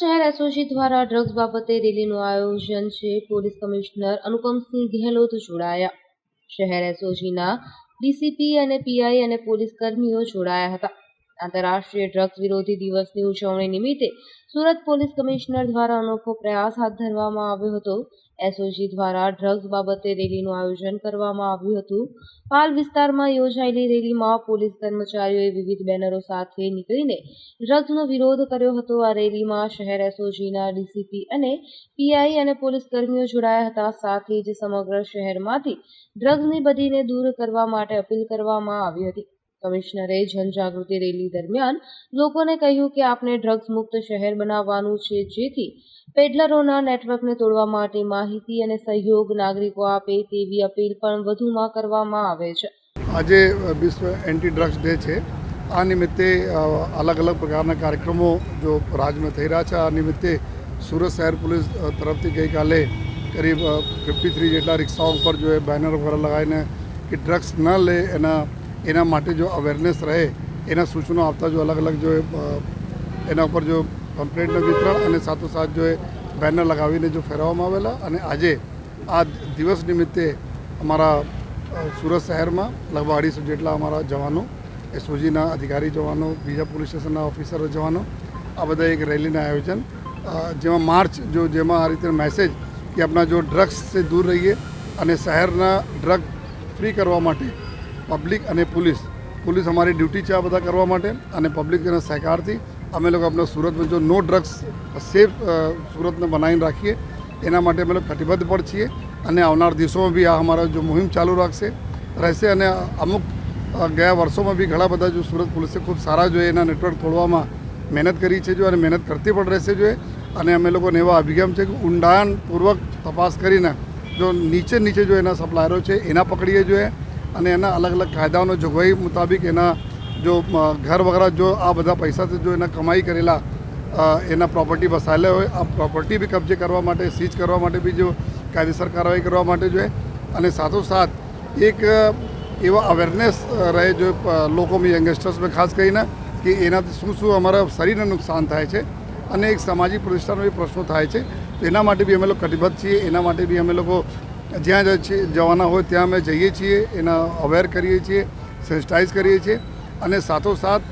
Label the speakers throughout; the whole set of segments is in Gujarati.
Speaker 1: શહેર એસઓજી દ્વારા ડ્રગ્સ બાબતે રેલીનું આયોજન છે. પોલીસ કમિશનર અનુપમસિંહ ગેહલોત જોડાયા. શહેર એસઓજીના ડીસીપી અને પીઆઈ અને પોલીસ કર્મીઓ જોડાયા હતા. આંતરરાષ્ટ્રીય ડ્રગ્સ વિરોધી દિવસની ઉજવણી નિમિત્તે સુરત પોલીસ કમિશનર દ્વારા અનોખો પ્રયાસ હાથ ધરવામાં આવ્યો હતો. એસઓજી દ્વારા ડ્રગ્સ બાબતે રેલીનું આયોજન કરવામાં આવ્યું હતું. પાલ વિસ્તારમાં યોજાયેલી રેલીમાં પોલીસ કર્મચારીઓએ વિવિધ બેનરો સાથે નીકળીને ડ્રગ્સનો વિરોધ કર્યો હતો. આ રેલીમાં શહેર એસઓજીના ડીસીપી અને પીઆઈ અને પોલીસ કર્મીઓ જોડાયા હતા. સાથે જ સમગ્ર શહેરમાંથી ડ્રગ્સની બદીને દૂર કરવા માટે અપીલ કરવામાં આવી હતી. કમિશનરે જનજાગૃતિ રેલી દરમિયાન લોકોને કહ્યું કે આપણે ડ્રગ્સ મુક્ત શહેર બનાવવાનું છે, જેથી પેડલરોના નેટવર્કને તોડવા માટે માહિતી અને સહયોગ નાગરિકો આપે તેવી અપીલ પણ વધુમાં કરવામાં આવે છે.
Speaker 2: આજે વિશ્વ એન્ટી ડ્રગ્સ ડે છે. આ નિમિત્તે અલગ અલગ પ્રકારના કાર્યક્રમો જો રાજ્યમાં થઈ રહ્યા છે. આ નિમિત્તે સુરત શહેર પોલીસ તરફથી ગઈકાલે કરીબ ફિફ્ટી થ્રી જેટલા રિક્ષાઓ ઉપર જો એ બેનર વગેરે લગાવીને કે ડ્રગ્સ ન લે એના એના માટે જો અવેરનેસ રહે, એના સૂચનો આપતા જો અલગ અલગ જો એના ઉપર જો કમ્પ્લેન્ટનું વિતરણ અને સાથોસાથ જો એ બેનર લગાવીને જો ફેરવવામાં આવેલા અને આજે આ દિવસ નિમિત્તે અમારા સુરત શહેરમાં લગભગ અઢીસો જેટલા અમારા જવાનો, એસઓજીના અધિકારી જવાનો, બીજા પોલીસ સ્ટેશનના ઓફિસરો જવાનો, આ બધા એક રેલીના આયોજન જેમાં માર્ચ જો જેમાં આ રીતે મેસેજ કે આપણા જો ડ્રગ્સથી દૂર રહીએ અને શહેરના ડ્રગ ફ્રી કરવા માટે પબ્લિક અને પોલીસ. પોલીસ અમારી ડ્યુટી છે આ બધા કરવા માટે અને પબ્લિકના સહકારથી અમે લોકો આપણા સુરતમાં જો નો ડ્રગ્સ સેફ સુરતને બનાવીને રાખીએ, એના માટે અમે લોકો કટિબદ્ધ પણ છીએ અને આવનાર દિવસોમાં બી આ અમારા જો મુહિમ ચાલુ રાખશે, રહેશે અને અમુક ગયા વર્ષોમાં બી ઘણા બધા જો સુરત પોલીસે ખૂબ સારા જોઈએ એના નેટવર્ક તોડવામાં મહેનત કરી છે જો અને મહેનત કરતી પણ રહેશે જોઈએ અને અમે લોકોને એવા અભિગમ છે કે ઊંડાણપૂર્વક તપાસ કરીને જો નીચે નીચે જો એના સપ્લાયરો છે એના પકડીએ જોઈએ અને એના અલગ અલગ કાયદાઓનો જોગવાઈ મુતાબિક એના જો ઘર વગેરે જો આ બધા પૈસાથી જો એના કમાઈ કરેલા એના પ્રોપર્ટી વસાયેલા હોય, આ પ્રોપર્ટી બી કબજે કરવા માટે સીઝ કરવા માટે બી જો કાયદેસર કાર્યવાહી કરવા માટે જોઈએ. અને સાથોસાથ એક એવા અવેરનેસ રહે જો લોકોમાં યંગસ્ટર્સમાં ખાસ કરીને કે એનાથી શું શું અમારા શરીરને નુકસાન થાય છે. અને એક સામાજિક પ્રતિષ્ઠાનો બી પ્રશ્નો થાય છે. એના માટે બી અમે લોકો કટિબદ્ધ છીએ. એના માટે બી અમે લોકો જ્યાં જવાના હોય ત્યાં અમે જઈએ છીએ, એના અવેર કરીએ છીએ સેનિટાઇઝ કરીએ છીએ અને સાથોસાથ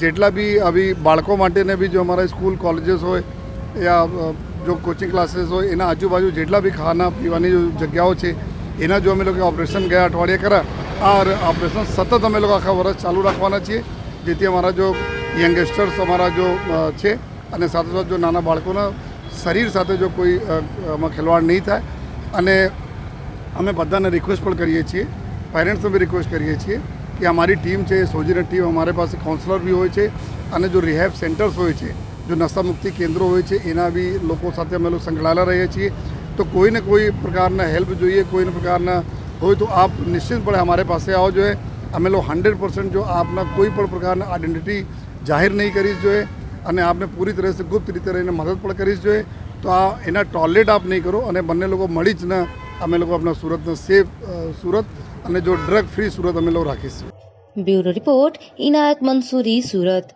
Speaker 2: જેટલા બી આવી બાળકો માટેને બી જો અમારા સ્કૂલ કોલેજીસ હોય યા જો કોચિંગ ક્લાસીસ હોય, એના આજુબાજુ જેટલા બી ખાના પીવાની જગ્યાઓ છે, એના જો અમે લોકો ઓપરેશન ગયા અઠવાડિયે કરા આ ઓપરેશન સતત અમે લોકો આખા વર્ષ ચાલુ રાખવાના છીએ, જેથી અમારા જો યંગસ્ટર્સ અમારા જો છે અને સાથોસાથ જો નાના બાળકોના શરીર સાથે જો કોઈ ખેલવાડ નહીં થાય અને અમે બધાને રિક્વેસ્ટ પણ કરીએ છીએ. પેરેન્ટ્સને બી રિક્વેસ્ટ કરીએ છીએ કે અમારી ટીમ છે, સોજીની ટીમ અમારી પાસે કાઉન્સલર બી હોય છે અને જો રિહેબ સેન્ટર્સ હોય છે, જો નશામુક્તિ કેન્દ્રો હોય છે, એના બી લોકો સાથે અમે લોકો સંકળાયેલા રહીએ છીએ. તો કોઈને કોઈ પ્રકારના હેલ્પ જોઈએ કોઈને પ્રકારના હોય તો આપ નિશ્ચિતપણે અમારે પાસે આવો જોઈએ. અમે લોકો હંડ્રેડ પર્સન્ટ જો આપના કોઈ પણ પ્રકારના આઈડેન્ટિટી જાહેર નહીં કરી જોઈએ અને આપને પૂરી તરહથી ગુપ્ત રીતે રહીને મદદ પણ કરી જોઈએ. તો આ એના ટોયલેટ આપ નહીં કરો અને બંને લોકો મળી જ ને અમે લોકો આપણા સુરતને સેફ સુરત અને જો ડ્રગ ફ્રી સુરત અમે લોકો રાખીશું.
Speaker 1: Bureau report, Inayat Mansuri, Surat.